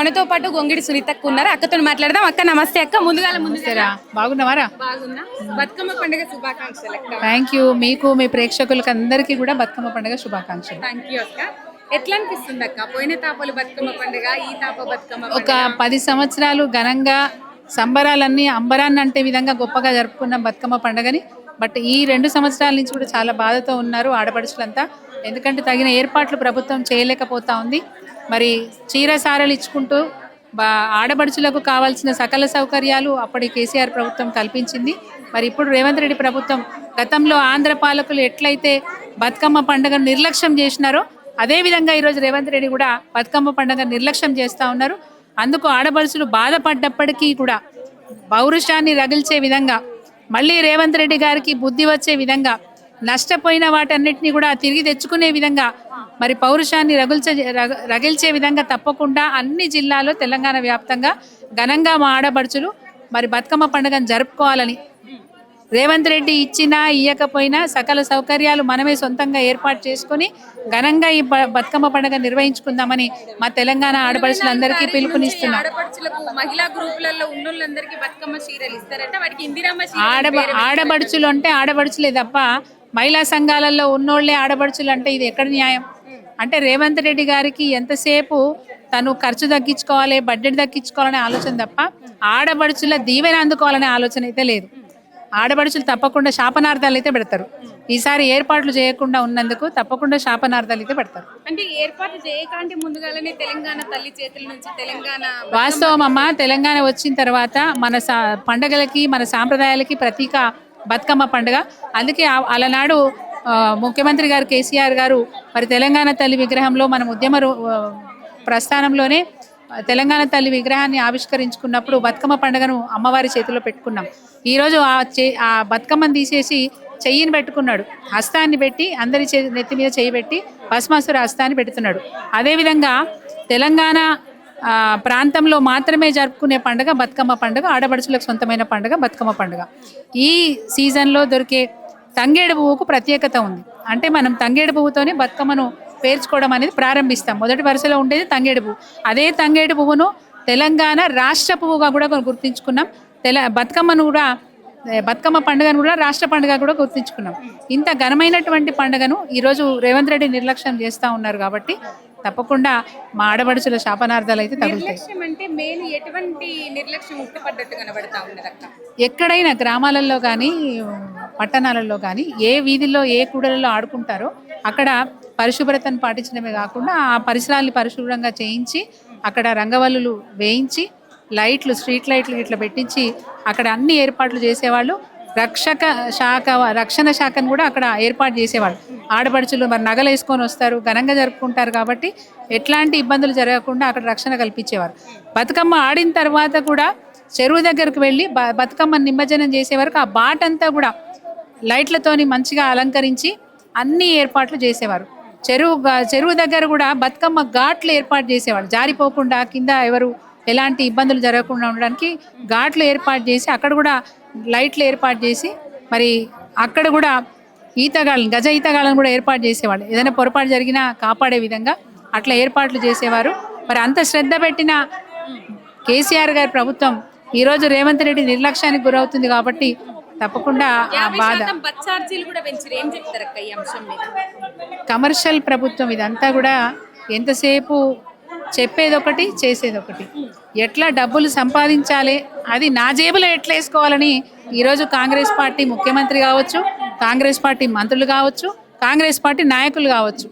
మనతో పాటు గొంగిడి సునీతక్క ఉన్నారు. అక్కతో మాట్లాడదాం. అక్క నమస్తే అక్క. ముందుగా ముందుగా బాగున్నావారా? బాగున్నా. బతుకమ్మ పండుగ శుభాకాంక్షలు థ్యాంక్ యూ మీకు మీ ప్రేక్షకులకు అందరికీ కూడా బతుకమ్మ పండుగ శుభాకాంక్షలు. థ్యాంక్ యూ అక్క. ఎట్లా అనిపిస్తుంది అక్క? పోయిన తాపలు బతుకమ్మ పండుగ ఈ తాప బతుకమ్మ ఒక పది సంవత్సరాలు ఘనంగా సంబరాలన్నీ అంబరాన్ని అంటే విధంగా గొప్పగా జరుపుకున్న బతుకమ్మ పండుగని బట్ ఈ రెండు సంవత్సరాల నుంచి కూడా చాలా బాధతో ఉన్నారు ఆడపడుచులంతా. ఎందుకంటే తగిన ఏర్పాట్లు ప్రభుత్వం చేయలేకపోతా ఉంది. మరి చీర సారలు ఇచ్చుకుంటూ బా ఆడపడుచులకు కావాల్సిన సకల సౌకర్యాలు అప్పటి కేసీఆర్ ప్రభుత్వం కల్పించింది. మరి ఇప్పుడు రేవంత్ రెడ్డి ప్రభుత్వం గతంలో ఆంధ్ర పాలకులు ఎట్లయితే బతుకమ్మ పండుగను నిర్లక్ష్యం చేసినారో అదేవిధంగా ఈరోజు రేవంత్ రెడ్డి కూడా బతుకమ్మ పండుగ నిర్లక్ష్యం చేస్తూ ఉన్నారు. అందుకు ఆడపడుచులు బాధపడ్డప్పటికీ కూడా పౌరుషాన్ని రగిల్చే విధంగా మళ్ళీ రేవంత్ రెడ్డి గారికి బుద్ధి వచ్చే విధంగా నష్టపోయిన వాటన్నిటిని కూడా తిరిగి తెచ్చుకునే విధంగా మరి పౌరుషాన్ని రగుల్చే రగ- రగిల్చే విధంగా తప్పకుండా అన్ని జిల్లాలో తెలంగాణ వ్యాప్తంగా ఘనంగా మా ఆడపడుచులు మరి బతుకమ్మ పండుగను జరుపుకోవాలని రేవంత్ రెడ్డి ఇచ్చినా ఇయ్యకపోయినా సకల సౌకర్యాలు మనమే సొంతంగా ఏర్పాటు చేసుకొని ఘనంగా ఈ బతుకమ్మ పండుగ నిర్వహించుకుందామని మా తెలంగాణ ఆడపడుచులందరికీ పిలుపునిస్తున్నాం. ఆడబడుచులు అంటే ఆడబడుచులే తప్ప మహిళా సంఘాలలో ఉన్నోళ్ళే ఆడబడుచులు అంటే ఇది ఎక్కడ న్యాయం? అంటే రేవంత్ రెడ్డి గారికి ఎంతసేపు తను ఖర్చు తగ్గించుకోవాలి బడ్జెట్ తగ్గించుకోవాలనే ఆలోచన తప్ప ఆడబడుచుల దీవెన అందుకోవాలనే ఆలోచన అయితే లేదు. ఆడబడుచులు తప్పకుండా శాపనార్థాలు అయితే పెడతారు. ఈసారి ఏర్పాట్లు చేయకుండా ఉన్నందుకు తప్పకుండా శాపనార్థాలు అయితే పెడతారు. అంటే ఏర్పాటు చేయకంటే ముందుగానే తెలంగాణ తల్లి చేతుల నుంచి తెలంగాణ వాస్తవం అమ్మ తెలంగాణ వచ్చిన తర్వాత మన సా పండగలకి మన సాంప్రదాయాలకి ప్రతీక బతుకమ్మ పండుగ. అందుకే అలనాడు ముఖ్యమంత్రి గారు కేసీఆర్ గారు మరి తెలంగాణ తల్లి విగ్రహంలో మనం ఉద్యమ రూ- ప్రస్థానంలోనే తెలంగాణ తల్లి విగ్రహాన్ని ఆవిష్కరించుకున్నప్పుడు బతుకమ్మ పండుగను అమ్మవారి చేతిలో పెట్టుకున్నాం. ఈరోజు ఆ చే ఆ బతుకమ్మను తీసేసి చెయ్యిని పెట్టుకున్నాడు. హస్తాన్ని పెట్టి అందరి చే నెత్తి మీద చేయి పెట్టి భస్మాసుర హస్తాన్ని పెడుతున్నాడు. అదేవిధంగా తెలంగాణ ప్రాంతంలో మాత్రమే జరుపుకునే పండుగ బతుకమ్మ పండుగ ఆడపడుచులకు సొంతమైన పండుగ బతుకమ్మ పండుగ. ఈ సీజన్లో దొరికే తంగేడు పువ్వుకు ప్రత్యేకత ఉంది. అంటే మనం తంగేడు పువ్వుతోనే బతుకమ్మను పేర్చుకోవడం అనేది ప్రారంభిస్తాం. మొదటి వరుసలో ఉండేది తంగేడు పువ్వు. అదే తంగేడు పువ్వును తెలంగాణ రాష్ట్ర పువ్వుగా కూడా గుర్తించుకున్నాం. తెల బతుకమ్మను కూడా బతుకమ్మ పండుగను కూడా రాష్ట్ర పండుగ కూడా గుర్తించుకున్నాం. ఇంత ఘనమైనటువంటి పండుగను ఈరోజు రేవంత్ రెడ్డి నిర్లక్ష్యం చేస్తూ ఉన్నారు కాబట్టి తప్పకుండా మా ఆడపడుచుల శాపనార్థాలు అయితే తగులుతాయి. ఎక్కడైనా గ్రామాలలో కానీ పట్టణాలలో కానీ ఏ వీధిలో ఏ కూడలలో ఆడుకుంటారో అక్కడ పరిశుభ్రతను పాటించడమే కాకుండా ఆ పరిసరాల్ని పరిశుభ్రంగా చేయించి అక్కడ రంగవల్లులు వేయించి లైట్లు స్ట్రీట్ లైట్లు ఇట్లా పెట్టించి అక్కడ అన్ని ఏర్పాట్లు చేసేవాళ్ళు. రక్షక శాఖ రక్షణ శాఖను కూడా అక్కడ ఏర్పాటు చేసేవాళ్ళు. ఆడపడుచులు మరి నగలు వేసుకొని వస్తారు ఘనంగా జరుపుకుంటారు కాబట్టి ఎట్లాంటి ఇబ్బందులు జరగకుండా అక్కడ రక్షణ కల్పించేవారు. బతుకమ్మ ఆడిన తర్వాత కూడా చెరువు దగ్గరకు వెళ్ళి బతుకమ్మ నిమజ్జనం చేసే వరకు ఆ బాట అంతా కూడా లైట్లతోని మంచిగా అలంకరించి అన్ని ఏర్పాట్లు చేసేవారు. చెరువు చెరువు దగ్గర కూడా బతుకమ్మ ఘాట్లు ఏర్పాటు చేసేవాళ్ళు. జారిపోకుండా కింద ఎవరు ఎలాంటి ఇబ్బందులు జరగకుండా ఉండడానికి ఘాట్లు ఏర్పాటు చేసి అక్కడ కూడా లైట్లు ఏర్పాటు చేసి మరి అక్కడ కూడా ఈతగాళ్ళని గజ ఈతగాళ్ళని కూడా ఏర్పాటు చేసేవాళ్ళు. ఏదైనా పొరపాటు జరిగినా కాపాడే విధంగా అట్లా ఏర్పాట్లు చేసేవారు. మరి అంత శ్రద్ధ పెట్టిన కేసీఆర్ గారి ప్రభుత్వం ఈరోజు రేవంత్ రెడ్డి నిర్లక్ష్యానికి గురవుతుంది కాబట్టి తప్పకుండా ఆ బాధ. కమర్షియల్ ప్రభుత్వం ఇదంతా కూడా ఎంతసేపు చెప్పేది ఒకటి చేసేది ఒకటి ఎట్లా డబ్బులు సంపాదించాలి అది నా జేబులో ఎట్లా వేసుకోవాలని ఈరోజు కాంగ్రెస్ పార్టీ ముఖ్యమంత్రి కావచ్చు కాంగ్రెస్ పార్టీ మంత్రులు కావచ్చు కాంగ్రెస్ పార్టీ నాయకులు కావచ్చు.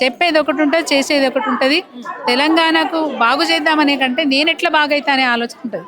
చెప్పేది ఒకటి ఉంటుంది చేసేది ఒకటి ఉంటుంది. తెలంగాణకు బాగు చేద్దామనే కంటే నేను ఎట్లా బాగైతా అనే ఆలోచన ఉంటుంది.